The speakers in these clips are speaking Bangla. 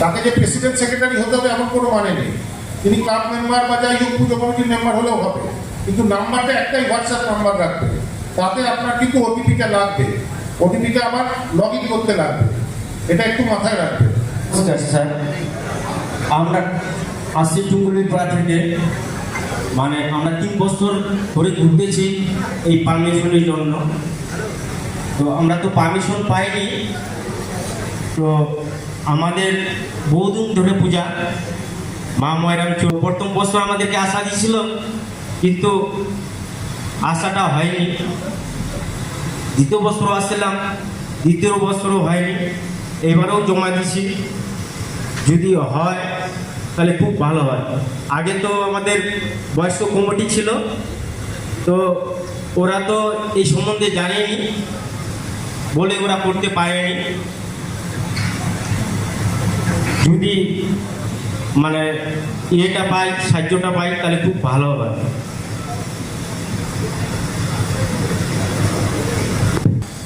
তাকে যে প্রেসিডেন্ট সেক্রেটারি হতে হবে এমন কোনো মানে নেই। তিনি ক্লাব মেম্বার বা যাই হোক, পুজো কমিটির মেম্বার হলেও হবে। কিন্তু নাম্বারটা একটাই হোয়াটসঅ্যাপ নাম্বার রাখবে। তাতে আপনার কিন্তু ওটিপিটা লাগবে। ওটিপিটা আবার লগ ইন করতে লাগবে। এটা একটু মাথায় রাখবে। স্যার আমরা আসছি টুঙ্গুলির পাড়া থেকে মানে আমরা তিন বছর ধরে ঘুরতেছি এই পারমিশনের জন্য। তো আমরা তো পারমিশন পাইনি। তো আমাদের বহুদিন ধরে পূজা। মা ময়রাম প্রথম বছর আমাদেরকে আশা দিয়েছিল কিন্তু আশাটা হয়নি। দ্বিতীয় বছরও আসছিলাম দ্বিতীয় বছরও হয়নি। এবারেও জমা দিছি। যদি হয়, তাহলে খুব ভালো হয়। আগে তো আমাদের বয়স্ক কমিটি ছিল, তো ওরা তো এই সম্বন্ধে জানেনি, বলে ওরা করতে পারেনি। যদি মানে ইয়েটা পাই সাহায্যটা পাই তাহলে খুব ভালো হবে।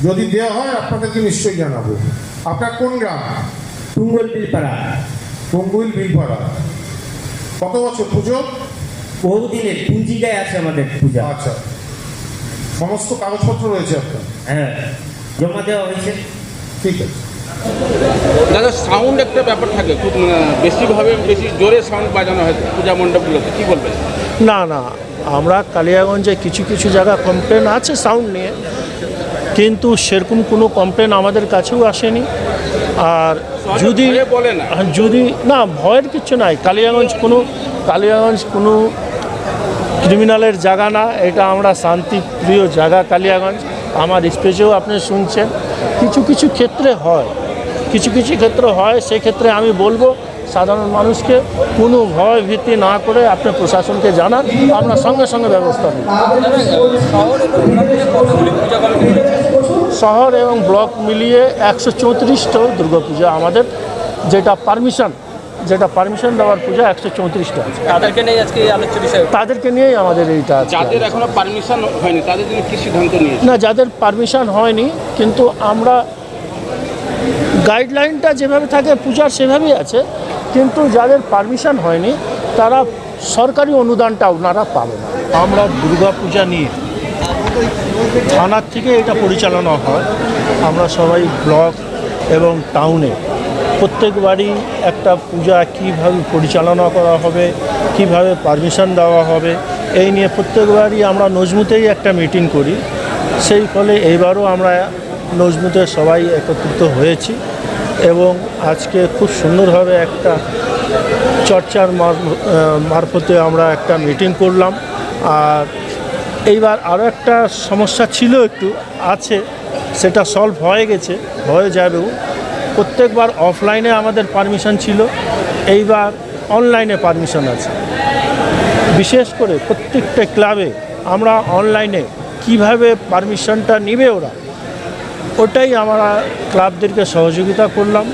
যদি দেওয়া হয় আপনাদেরকে নিশ্চয়ই জানাব। আপনার কোন গ্রাম? টুঙ্গল বিলপাড়া টঙ্গুইল বিলপাড়া কত বছর পুজো? বহুদিনের পুঞ্জিকায় আছে আমাদের পূজা। আচ্ছা। সমস্ত কাগজপত্র রয়েছে আপনার? হ্যাঁ জমা দেওয়া হয়েছে। ঠিক আছে। দাদা সাউন্ড একটা ব্যাপার থাকে খুব বেশিভাবে বেশি জোরে সাউন্ড বাজানো হয় পূজা মণ্ডপগুলোতে কি বলবেন? না না আমরা কালিয়াগঞ্জে কিছু কিছু জায়গা কমপ্লেন আছে সাউন্ড নিয়ে কিন্তু সেরকম কোনো কমপ্লেন আমাদের কাছেও আসেনি। আর যদি বলে না। যদি না ভয়ের কিছু নাই কালিয়াগঞ্জ কোনো কালিয়াগঞ্জ কোনো ক্রিমিনালের জায়গা না এটা আমরা শান্তিপ্রিয় জায়গা কালিয়াগঞ্জ। আমার স্পেচেও আপনি শুনছেন। কিছু কিছু ক্ষেত্রে হয়। কিছু কিছু ক্ষেত্রে হয় সেক্ষেত্রে আমি বলব সাধারণ মানুষকে কোনো ভয় ভীতি না করে আপনি প্রশাসনকে জানান আমরা সঙ্গে সঙ্গে ব্যবস্থা নিই শহর এবং ব্লক মিলিয়ে একশো চৌত্রিশটা দুর্গাপূজা আমাদের যেটা পারমিশন যেটা পারমিশন দেওয়ার পূজা একশো চৌত্রিশটা। আছে তাদেরকে নিয়ে আজকে এই আলোচ্য বিষয়। তাদেরকে নিয়েই আমাদের এইটা আছে যাদের এখনও পারমিশন হয়নি তাদের জন্য কি সিদ্ধান্ত নিয়েছে না যাদের পারমিশন হয়নি কিন্তু আমরা গাইডলাইনটা যেভাবে থাকে, পূজার সেভাবেই আছে। কিন্তু যাদের পারমিশন হয়নি, তারা সরকারি অনুদানটা ওনারা পাবে না। আমরা দুর্গা পূজা নিয়ে থানার থেকে এটা পরিচালনা হয়। আমরা সবাই ব্লক এবং টাউনে প্রত্যেকবারই একটা পূজা কীভাবে পরিচালনা করা হবে, কীভাবে পারমিশন দেওয়া হবে, এই নিয়ে প্রত্যেকবারই আমরা নজমুতেই একটা মিটিং করি। সেই ফলে এইবারও আমরা নজমুতে সবাই একত্রিত হয়েছি। এবং আজকে খুব সুন্দরভাবে একটা চর্চার মারফতে আমরা একটা মিটিং করলাম। আর এইবার আরও একটা সমস্যা ছিল একটু, আছে, সেটা সলভ হয়ে গেছে, হয়ে যাবেও। প্রত্যেকবার অফলাইনে আমাদের পারমিশন ছিল, এইবার অনলাইনে পারমিশন আছে। বিশেষ করে প্রত্যেকটা ক্লাবে আমরা অনলাইনে কীভাবে পারমিশনটা নিবে ওরা? ওটাই আমরা ক্লাবদেরকে সহযোগিতা করলাম।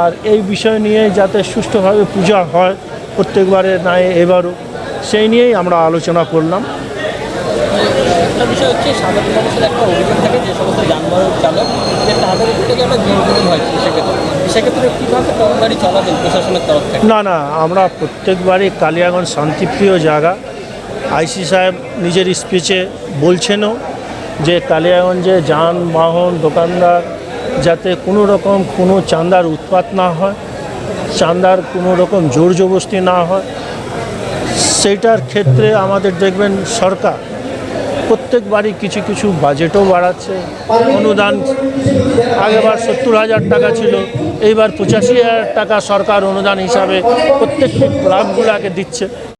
আর এই বিষয় নিয়ে যাতে সুষ্ঠুভাবে পূজা হয় প্রত্যেকবারে নাই এবারও সেই নিয়েই আমরা আলোচনা করলাম। একটা বিষয় হচ্ছে সাধারণ মানুষের একটা অভিযোগ থাকে যে সমস্ত যানবাহন চালক তাদের উপর থেকে একটা দুর্নীতি হয় সেক্ষেত্রে। সেক্ষেত্রে কীভাবে কম গাড়ি চালাবেন প্রশাসনের তরফ থেকে? না না আমরা প্রত্যেকবারই কালিয়াগঞ্জ শান্তিপ্রিয় জায়গা। আইসি সাহেব নিজের স্পিচে বলছেনও যে কালিয়াগঞ্জে যানবাহন দোকানদার যাতে কোনো রকম কোনো চাঁদার উৎপাত না হয়, চাঁদার কোনো রকম জোর জবস্তি না হয়, সেইটার ক্ষেত্রে আমাদের দেখবেন সরকার প্রত্যেকবারই কিছু কিছু বাজেটও বাড়াচ্ছে। অনুদান আগেবার সত্তর হাজার টাকা ছিল, এইবার পঁচাশি হাজার টাকা সরকার অনুদান হিসাবে প্রত্যেকটি ক্লাবগুলোকে দিচ্ছে।